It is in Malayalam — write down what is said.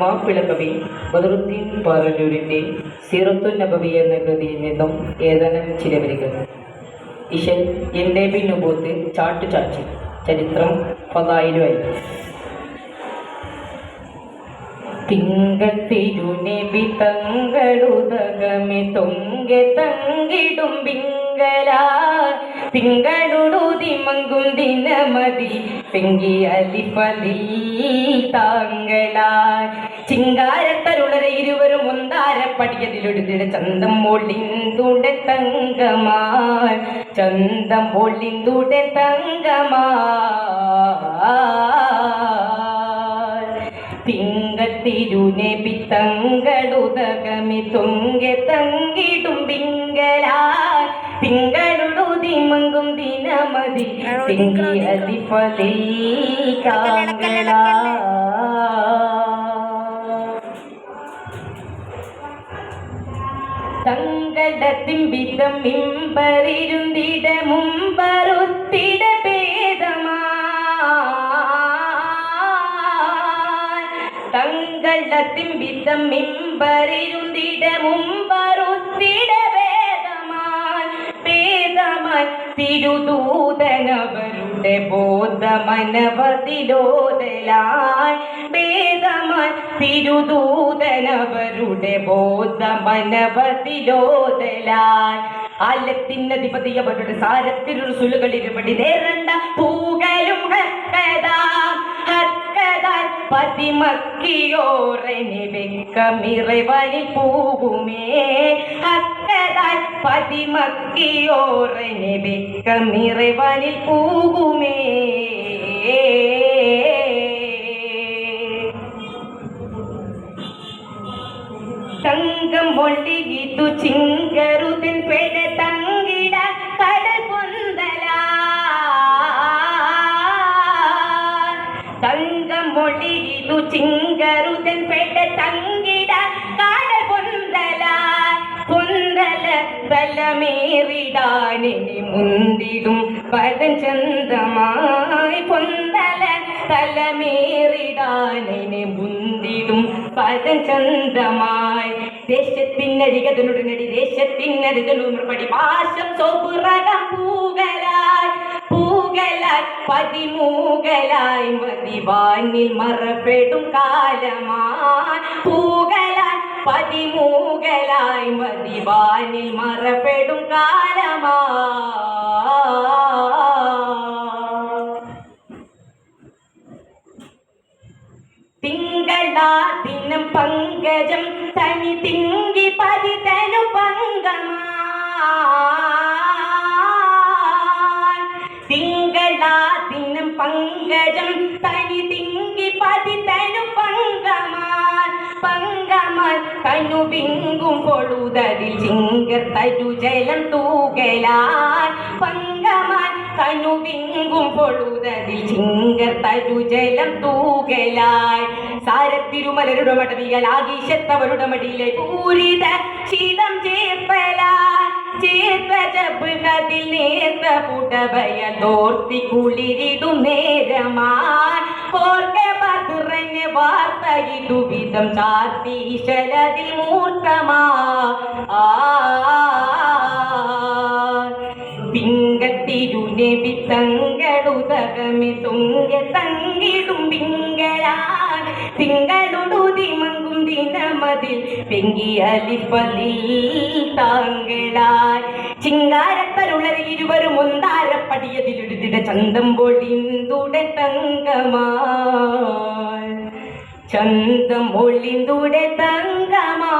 മാപ്പിള കവി ബദറുദ്ദീൻ പാറന്നൂരിന്റെ സീറത്തു നബവി എന്ന കൃതിയിൽ നിന്നും ഏതാനും ചില വരികൾ ഇശൽ എന്റെ പിന്നുപോത്ത് ചാട്ടു ചാച്ചി. ചരിത്രം പതായിരമായി തിങ്കൾ തിരുനെബി തങ്ങളുതകമി തൊങ്കെ തങ്കിടും പിങ്കല തിങ്കളുടുതി മങ്കും ദിനമതി. പെങ്കി അലിപ്പതി താങ്കളായി. ചിങ്കാരത്തരുളരെ ഇരുവരും ഒന്നാര പടിയതിലൊടുതിട ചന്തം പൊള്ളിന്തുടെ തങ്കമാൻ ചന്തം പൊള്ളിന്തുടെ തങ്കമാ തിങ്കത്തിരുനെബി തങ്ങളുതകമി തൊങ്കെ തങ്കിടും തിങ്കളാ തിങ്കളുടുതി മങ്കും ദിനമതി തിങ്കി അതിഫലി കാങ്കള തങ്കടത്തിമ്പിതം മിമ്പറിരുന്തിട മുമ്പറുത്തിട തങ്കടത്തിമ്പിതം മിമ്പറിരുന്തിട മുമ്പറുത്തിട തിരുദൂതനവരുടെ ബോധമനവതിലോതലായി. ഭേദമൻ തിരുദൂതനവരുടെ ബോധമനവതിലോതലായി. ആലത്തിനധിപതി അവരുടെ സാരത്തിലൊരു സുലുകളിരുപടി നേരണ്ട പൂകലും ഹക്കതാ ഹക്കതാൽ പതിമക്കിയോറനെ വെക്കമിറവനിൽ പോകുമേ. ഹക്കതാൽ പതിമക്കിയോറനെ വെക്കമിറവനിൽ പോകുമേ. തങ്കം ഒള്ളിയിട്ടു ചിങ്കരുതിൻ പെട തങ്കിട കടൽ പൊന്തല തങ്കം ഒള്ളിയിട്ടു ചിങ്കരുതിൻ തലമേറിടാനിനി മുന്തിടും പദം ചന്തമായി പൊന്തല തലമേറിടാനിനി മുന്തിടും പദം ചന്തമായി ദേശത്തിനരികതനുടനടി ദേശത്തിനരിതനുമറുപടി പാശം സോപുറകം പൂകലായി പൂകലായി പതിമൂകലായി മതിവാനിൽ മറപ്പെടും കാലമായി പൂകലായി പതിമൂകലായി മതിവാനിൽ മറപ്പെടും കാലമാ. തിങ്കളാ ദിനം പങ്കജം തനി തിങ്കി പതിതനു പങ്കമാ. തിങ്കളാ ദിനം പങ്കജം തനി തിങ്കി തനു പൊഴുതതിൽ ചിങ്കർ തരു ജലം തൂകലാൻ. പങ്കമാൻ തനു പൊഴുതതിൽ ചിങ്കർ തരു ജലം തൂകലായി സാരത്തിരുമലരുടെ മടവിയൽ ആകീശത്തവരുടെ മടിയിലെ പൂരിത ശീതം ചേർപ്പലാൻ ചേർത്ത നേർത്ത പുടവയ തോർത്തി കുളിരിടും നേരമാൻ. ഓർക്ക പതിറഞ്ഞ് വാർത്തയിട്ടു വിധം ചാർത്തി ശരതിൽ മൂർത്തമാ. പിങ്കത്തിരുനെബി തങ്ങളുതകമി തുങ്ക തങ്കിടും പിങ്കളാൻ തിങ്കളുടുതി മങ്കും ദിനമതിൽ പെങ്കി അലിപ്പതിൽ താങ്കളായി. ചിങ്കാരത്തരുളരെ ഇരുവരും ഒന്താരപ്പടിയതിലൊരുതിട ചന്തം പൊളിന്തുടെ തങ്കമാ ചന്തം പൊളിന്തുടെ തങ്കമാ